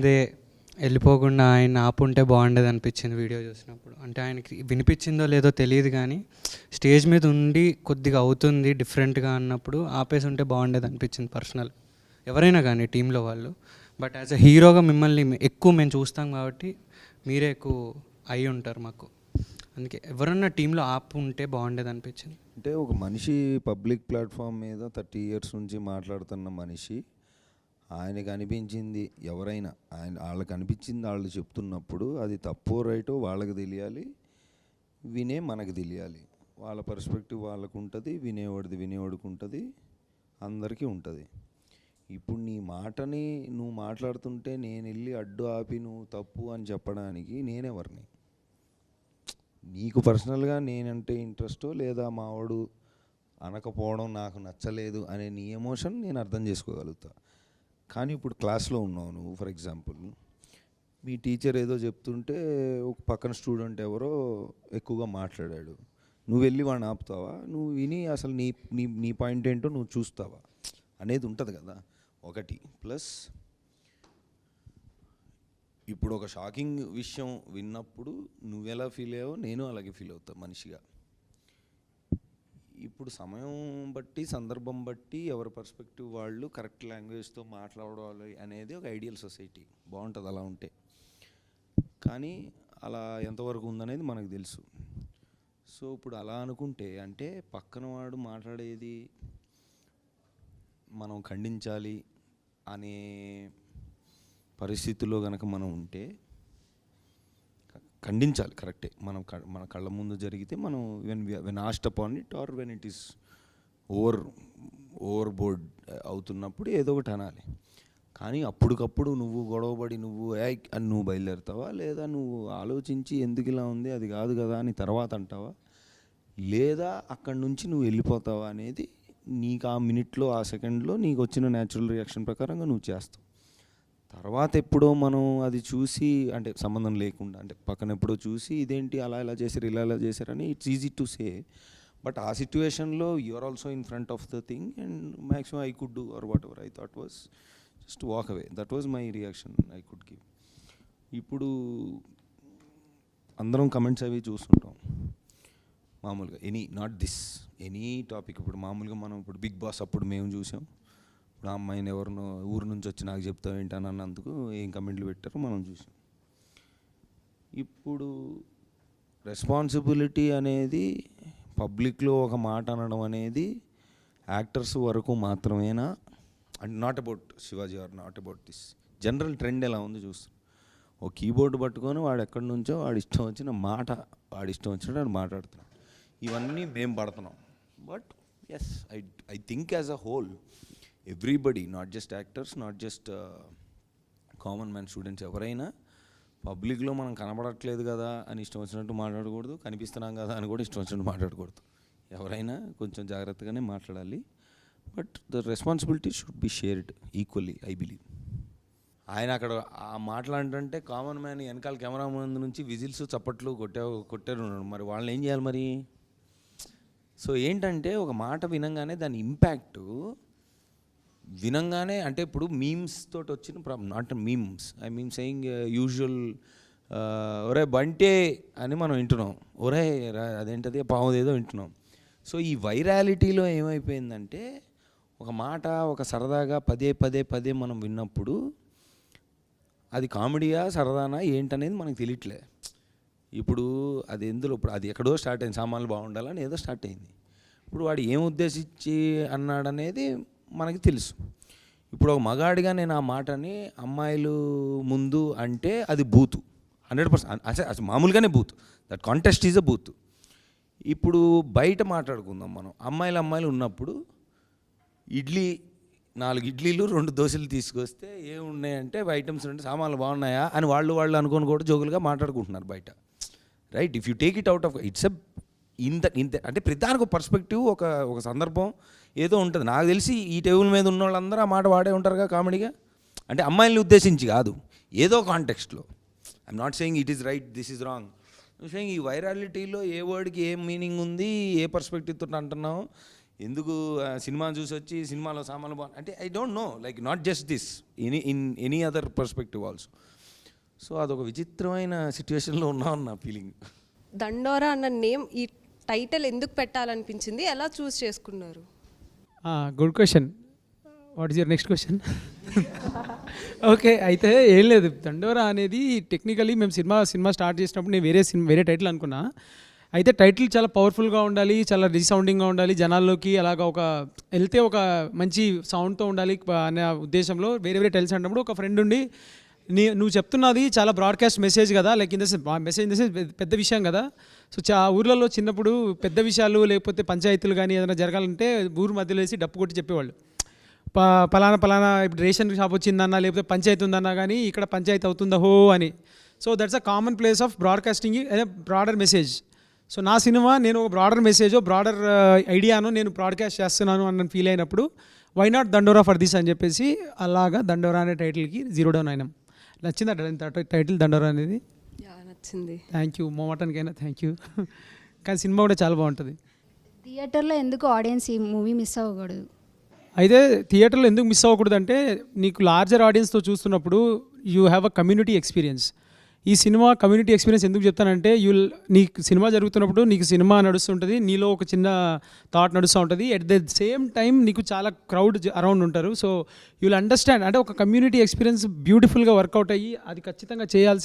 ముందే వెళ్ళిపోకుండా ఆయన ఆపుంటే బాగుండేది అనిపించింది వీడియో చూసినప్పుడు. అంటే ఆయనకి వినిపించిందో లేదో తెలియదు కానీ స్టేజ్ మీద ఉండి కొద్దిగా అవుతుంది డిఫరెంట్గా అన్నప్పుడు ఆపేసి ఉంటే బాగుండేది అనిపించింది పర్సనల్. ఎవరైనా కానీ టీంలో వాళ్ళు. బట్ యాజ్ అ హీరోగా మిమ్మల్ని ఎక్కువ మేము చూస్తాం కాబట్టి మీరే ఎక్కువ అయి ఉంటారు మాకు. అందుకే ఎవరన్నా టీంలో ఆపు ఉంటే బాగుండేది అనిపించింది. అంటే ఒక మనిషి పబ్లిక్ ప్లాట్ఫామ్ మీద థర్టీ ఇయర్స్ నుంచి మాట్లాడుతున్న మనిషి ఆయనకు అనిపించింది ఎవరైనా. ఆయన వాళ్ళకి అనిపించింది వాళ్ళు చెప్తున్నప్పుడు అది తప్పో రైటో వాళ్ళకి తెలియాలి వినే మనకు తెలియాలి. వాళ్ళ పర్స్పెక్టివ్ వాళ్ళకు ఉంటుంది వినేవాడిది వినేవాడికి ఉంటుంది అందరికీ ఉంటుంది. ఇప్పుడు నీ మాటని నువ్వు మాట్లాడుతుంటే నేను వెళ్ళి అడ్డు ఆపి నువ్వు తప్పు అని చెప్పడానికి నేనెవరిని? నీకు పర్సనల్గా నేనంటే ఇంట్రెస్టో లేదా మావాడు అనకపోవడం నాకు నచ్చలేదు అనే నీ ఎమోషన్ నేను అర్థం చేసుకోగలుగుతా. కానీ ఇప్పుడు క్లాస్లో ఉన్నావు నువ్వు ఫర్ ఎగ్జాంపుల్. మీ టీచర్ ఏదో చెప్తుంటే ఒక పక్కన స్టూడెంట్ ఎవరో ఎక్కువగా మాట్లాడాడు. నువ్వు వెళ్ళి వాడిని ఆపుతావా? నువ్వు విని అసలు నీ నీ నీ పాయింట్ ఏంటో నువ్వు చూస్తావా? అనేది ఉంటుంది కదా. ఒకటి. ప్లస్ ఇప్పుడు ఒక షాకింగ్ విషయం విన్నప్పుడు నువ్వెలా ఫీల్ అయ్యావో నేను అలాగే ఫీల్ అవుతా మనిషిగా. ఇప్పుడు సమయం బట్టి సందర్భం బట్టి ఎవరి పర్స్పెక్టివ్ వాళ్ళు కరెక్ట్ లాంగ్వేజ్తో మాట్లాడాలి అనేది ఒక ఐడియల్ సొసైటీ. బాగుంటుంది అలా ఉంటే. కానీ అలా ఎంతవరకు ఉందనేది మనకు తెలుసు. సో ఇప్పుడు అలా అనుకుంటే అంటే పక్కన వాడు మాట్లాడేది మనం ఖండించాలి అనే పరిస్థితిలో కనుక మనం ఉంటే ఖండించాలి కరెక్టే. మనం క- మన కళ్ళ ముందు జరిగితే మనం when when as upon it or when it is over over board అవుతున్నప్పుడు ఏదో ఒకటి అనాలి. కానీ అప్పటికప్పుడు నువ్వు గొడవపడి నువ్వు ఏ అని నువ్వు బయలుదేరుతావా? లేదా నువ్వు ఆలోచించి ఎందుకు ఇలా ఉంది అది కాదు కదా అని తర్వాత అంటావా? లేదా అక్కడి నుంచి నువ్వు వెళ్ళిపోతావా అనేది నీకు ఆ మినిట్లో ఆ సెకండ్లో నీకు వచ్చిన న్యాచురల్ రియాక్షన్ ప్రకారంగా నువ్వు చేస్తావు. తర్వాత ఎప్పుడో మనం అది చూసి అంటే సంబంధం లేకుండా అంటే పక్కన ఎప్పుడో చూసి ఇదేంటి అలా ఇలా చేశారు ఇలా ఇలా చేశారని it's easy to say but ఆ సిచ్యువేషన్లో you're also in front of the thing and maximum I could do or whatever I thought was just walk away that was my reaction I could give ఇప్పుడు అందరం comments అవి చూస్తుంటాం. మామూలుగా any not this any topic ఇప్పుడు మామూలుగా మనం ఇప్పుడు big boss అప్పుడు మేము చూసాం. ఇప్పుడు ఆ అమ్మాయిని ఎవరినో ఊరు నుంచి వచ్చి నాకు చెప్తావు ఏంటని అన్నందుకు ఏం కమెంట్లు పెట్టారో మనం చూసాం. ఇప్పుడు రెస్పాన్సిబిలిటీ అనేది పబ్లిక్లో ఒక మాట అనడం అనేది యాక్టర్స్ వరకు మాత్రమేనా? And not about Shivaji or not about this general trend ఎలా ఉంది చూస్తాం. ఓ కీబోర్డ్ పట్టుకొని వాడు ఎక్కడి నుంచో వాడి ఇష్టం వచ్చిన మాట వాడి ఇష్టం వచ్చినట్టు వాడు మాట్లాడుతున్నాడు. ఇవన్నీ మేము పడుతున్నాం. But yes I I think as a whole everybody not just actors not just common man students ఎవరైనా పబ్లిక్లో మనం కనబడట్లేదు కదా అని ఇష్టం వచ్చినట్టు మాట్లాడకూడదు కనిపిస్తున్నాం కదా అని కూడా ఇష్టం వచ్చినట్టు మాట్లాడకూడదు. ఎవరైనా కొంచెం జాగ్రత్తగానే మాట్లాడాలి but the responsibility should be shared equally I believe. ఆయన అక్కడ ఆ మాట్లాడంటే కామన్ మ్యాన్ వెనకాల కెమెరా ముందు నుంచి విజిల్స్ చప్పట్లు కొట్టే కొట్టారు మరి వాళ్ళని ఏం చేయాలి మరి? సో ఏంటంటే ఒక మాట వినంగానే దాని ఇంపాక్టు వినంగానే అంటే ఇప్పుడు మీమ్స్ తోటి వచ్చిన problem not memes I mean saying usual ఒరే బంటే అని మనం వింటున్నాం. ఒరే అదేంటది? పావుదేదో వింటున్నాం. సో ఈ వైరాలిటీలో ఏమైపోయిందంటే ఒక మాట ఒక సరదాగా పదే పదే పదే మనం విన్నప్పుడు అది కామెడీయా సరదానా ఏంటనేది మనకు తెలియట్లే. ఇప్పుడు అది ఎందులో ఇప్పుడు అది ఎక్కడో స్టార్ట్ అయింది సామాన్లు బాగుండాలని ఏదో స్టార్ట్ అయింది. ఇప్పుడు వాడు ఏం ఉద్దేశించి అన్నాడనేది మనకి తెలుసు. ఇప్పుడు ఒక మగాడిగా నేను ఆ మాటని అమ్మాయిలు ముందు అంటే అది బూతు. హండ్రెడ్ పర్సెంట్ అసలు మామూలుగానే booth. That contest is a booth. ఇప్పుడు బయట మాట్లాడుకుందాం మనం. అమ్మాయిలు అమ్మాయిలు ఉన్నప్పుడు ఇడ్లీ నాలుగు ఇడ్లీలు రెండు దోశలు తీసుకొస్తే ఏమున్నాయంటే ఐటమ్స్ అంటే సామాన్లు బాగున్నాయా అని వాళ్ళు వాళ్ళు అనుకోని కూడా జోకులుగా మాట్లాడుకుంటున్నారు బయట. Right? If you take it out of it's a ఇంత ఇంత అంటే ప్రతిదానికి ఒక పర్స్పెక్టివ్ ఒక ఒక సందర్భం ఏదో ఉంటుంది. నాకు తెలిసి ఈ టేబుల్ మీద ఉన్న వాళ్ళందరూ ఆ మాట వాడే ఉంటారుగా కామెడీగా? అంటే అమ్మాయిల్ని ఉద్దేశించి కాదు. ఏదో కాంటెక్స్ట్లో I'm not saying it is right this is wrong saying ఈ వైరాలిటీలో ఏ వర్డ్కి ఏ మీనింగ్ ఉంది ఏ పర్స్పెక్టివ్తో అంటున్నావు? ఎందుకు ఆ, చూసి వచ్చి సినిమాలో సామాన్లు బాగు అంటే I don't know like not just this any in any other perspective also so అదొక విచిత్రమైన సిచ్యువేషన్లో ఉన్నాం నా ఫీలింగ్ దండోరా అన్న నేమ్ ఈ టైటిల్ ఎందుకు పెట్టాలనిపించింది? ఎలా చూస్ చేసుకున్నారు? Good question. What is your next question okay అయితే ఏం లేదు. దండోరా అనేది టెక్నికలీ మేము సినిమా సినిమా స్టార్ట్ చేసినప్పుడు నేను వేరే సినిమా వేరే టైటిల్ అనుకున్నా. అయితే టైటిల్ చాలా పవర్ఫుల్గా ఉండాలి చాలా రీసౌండింగ్గా ఉండాలి జనాల్లోకి అలాగా ఒక వెళ్తే ఒక మంచి సౌండ్తో ఉండాలి అనే ఉద్దేశంలో వేరే వేరే టైల్స్ అన్నప్పుడు ఒక ఫ్రెండ్ ఉండి నీ నువ్వు చెప్తున్నది చాలా బ్రాడ్కాస్ట్ మెసేజ్ కదా like in the message in the పెద్ద విషయం కదా. సో చా ఊర్లలో చిన్నప్పుడు పెద్ద విషయాలు లేకపోతే పంచాయతీలు కానీ ఏదైనా జరగాలంటే ఊరు మధ్యలో వేసి డప్పు కొట్టి చెప్పేవాళ్ళు. ప పలానా పలానా ఇప్పుడు రేషన్ షాప్ వచ్చిందన్నా లేకపోతే పంచాయతీ ఉందన్నా కానీ ఇక్కడ పంచాయతీ అవుతుందా హో అని. So that's a common place of broadcasting broader message so నా సినిమా నేను ఒక బ్రాడర్ మెసేజ్ బ్రాడర్ ఐడియాను నేను బ్రాడ్కాస్ట్ చేస్తున్నాను అన్న ఫీల్ అయినప్పుడు why not Dandora for this అని చెప్పేసి అలాగా దండోరా అనే టైటిల్కి జీరో డౌన్ అయినాం. నచ్చిందట టైటిల్ దండోరా అనేది? యా నచ్చింది. థ్యాంక్ యూ మోమటన్కైనా థ్యాంక్ యూ కానీ సినిమా కూడా చాలా బాగుంటుంది. థియేటర్లో ఎందుకు ఆడియన్స్ ఈ మూవీ మిస్ అవ్వకూడదు? అయితే థియేటర్లో ఎందుకు మిస్ అవ్వకూడదు అంటే నీకు లార్జర్ ఆడియన్స్తో చూస్తున్నప్పుడు you have a community experience ఈ సినిమా కమ్యూనిటీ ఎక్స్పీరియన్స్ ఎందుకు చెప్తానంటే యూ నీకు సినిమా జరుగుతున్నప్పుడు నీకు సినిమా నడుస్తుంటుంది నీలో ఒక చిన్న థాట్ నడుస్తూ ఉంటుంది. ఎట్ ద సేమ్ టైం నీకు చాలా క్రౌడ్ అరౌండ్ ఉంటారు. సో యూల్ అండర్స్టాండ్ అంటే ఒక కమ్యూనిటీ ఎక్స్పీరియన్స్ బ్యూటిఫుల్గా వర్కౌట్ అయ్యి అది ఖచ్చితంగా చేయాల్సి